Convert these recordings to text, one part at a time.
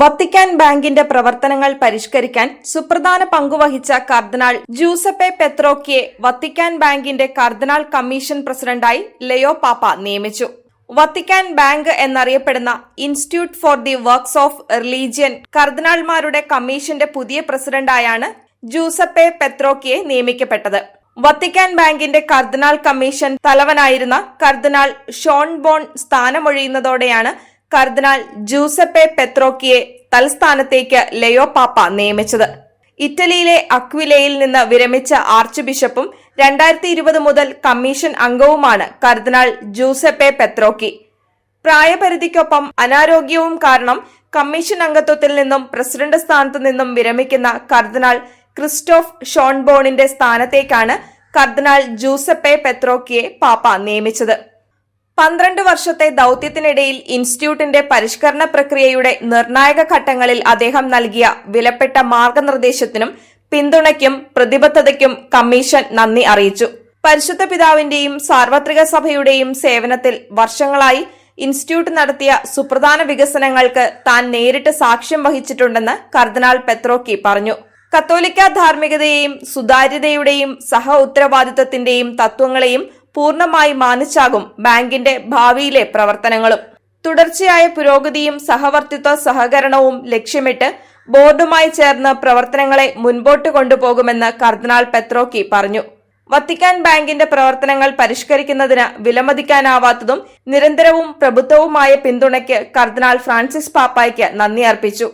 Vatican ബാങ്കിന്റെ പ്രവർത്തനങ്ങൾ പരിഷ്കരിക്കാൻ സുപ്രധാന പങ്കുവഹിച്ച കർദിനാൾ ജൂസപ്പെ പെത്രോക്കിയെ വത്തിക്കാൻ ബാങ്കിന്റെ കർദിനാൾ കമ്മീഷൻ പ്രസിഡന്റായി ലയോ പാപ്പ നിയമിച്ചു. വത്തിക്കാൻ ബാങ്ക് എന്നറിയപ്പെടുന്ന institute for the works of religion കർദിനാൾമാരുടെ കമ്മീഷന്റെ പുതിയ പ്രസിഡന്റായാണ് ജൂസപ്പെ പെത്രോക്കിയെ നിയമിക്കപ്പെട്ടത്. വത്തിക്കാൻ ബാങ്കിന്റെ കർദിനാൾ കമ്മീഷൻ തലവനായിരുന്ന കർദിനാൾ ഷോൺ ബോൺ സ്ഥാനമൊഴിയുന്നതോടെയാണ് കർദിനാൾ ജൂസപ്പെ പെത്രോക്കിയെ തൽസ്ഥാനത്തേക്ക് ലയോ പാപ്പ നിയമിച്ചത്. ഇറ്റലിയിലെ അക്വിലയിൽ നിന്ന് വിരമിച്ച ആർച്ച് ബിഷപ്പും രണ്ടായിരത്തി ഇരുപത് മുതൽ കമ്മീഷൻ അംഗവുമാണ് കർദിനാൾ ജൂസപ്പെ പെത്രോക്കി. പ്രായപരിധിക്കൊപ്പം അനാരോഗ്യവും കാരണം കമ്മീഷൻ അംഗത്വത്തിൽ നിന്നും പ്രസിഡന്റ് സ്ഥാനത്തു നിന്നും വിരമിക്കുന്ന കർദിനാൾ ക്രിസ്റ്റോഫ് ഷോൺബോണിന്റെ സ്ഥാനത്തേക്കാണ് കർദിനാൾ ജൂസപ്പെ പെത്രോക്കിയെ പാപ്പ നിയമിച്ചത്. പന്ത്രണ്ട് വർഷത്തെ ദൌത്യത്തിനിടയിൽ ഇൻസ്റ്റിറ്റ്യൂട്ടിന്റെ പരിഷ്കരണ പ്രക്രിയയുടെ നിർണായക ഘട്ടങ്ങളിൽ അദ്ദേഹം നൽകിയ വിലപ്പെട്ട മാർഗനിർദ്ദേശത്തിനും പിന്തുണയ്ക്കും പ്രതിബദ്ധതയ്ക്കും കമ്മീഷൻ നന്ദി അറിയിച്ചു. പരിശുദ്ധ പിതാവിന്റെയും സാർവത്രിക സഭയുടെയും സേവനത്തിൽ വർഷങ്ങളായി ഇൻസ്റ്റിറ്റ്യൂട്ട് നടത്തിയ സുപ്രധാന വികസനങ്ങൾക്ക് താൻ നേരിട്ട് സാക്ഷ്യം വഹിച്ചിട്ടുണ്ടെന്ന് കർദിനാൾ പെത്രോക്കി പറഞ്ഞു. കത്തോലിക്ക ധാർമ്മികതയെയും സുതാര്യതയുടെയും സഹ ഉത്തരവാദിത്തത്തിന്റെയും തത്വങ്ങളെയും പൂർണമായി മാനിച്ചാകും ബാങ്കിന്റെ ഭാവിയിലെ പ്രവർത്തനങ്ങളും. തുടർച്ചയായ പുരോഗതിയും സഹവർത്തിത്വ സഹകരണവും ലക്ഷ്യമിട്ട് ബോർഡുമായി ചേർന്ന് പ്രവർത്തനങ്ങളെ മുൻപോട്ട് കൊണ്ടുപോകുമെന്ന് കർദിനാൾ പെത്രോക്കി പറഞ്ഞു. വത്തിക്കാൻ ബാങ്കിന്റെ പ്രവർത്തനങ്ങൾ പരിഷ്കരിക്കുന്നതിന് വിലമതിക്കാനാവാത്തതും നിരന്തരവും പ്രബുദ്ധവുമായ പിന്തുണയ്ക്ക് കർദിനാൾ ഫ്രാൻസിസ് പാപ്പായ്ക്ക് നന്ദി അർപ്പിച്ചു.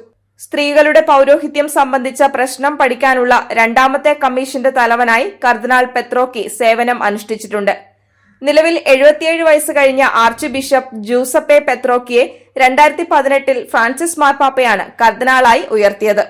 സ്ത്രീകളുടെ പൗരോഹിത്യം സംബന്ധിച്ച പ്രശ്നം പഠിക്കാനുള്ള രണ്ടാമത്തെ കമ്മീഷന്റെ തലവനായി കർദിനാൾ പെത്രോക്കി സേവനം അനുഷ്ഠിച്ചിട്ടുണ്ട്. നിലവിൽ എഴുപത്തിയേഴ് വയസ്സ് കഴിഞ്ഞ ആർച്ച് ബിഷപ്പ് ജൂസപ്പെ പെത്രോക്കിയെ രണ്ടായിരത്തി പതിനെട്ടിൽ ഫ്രാൻസിസ് മാർപ്പാപ്പയാണ് കർദിനാളായി ഉയർത്തിയത്.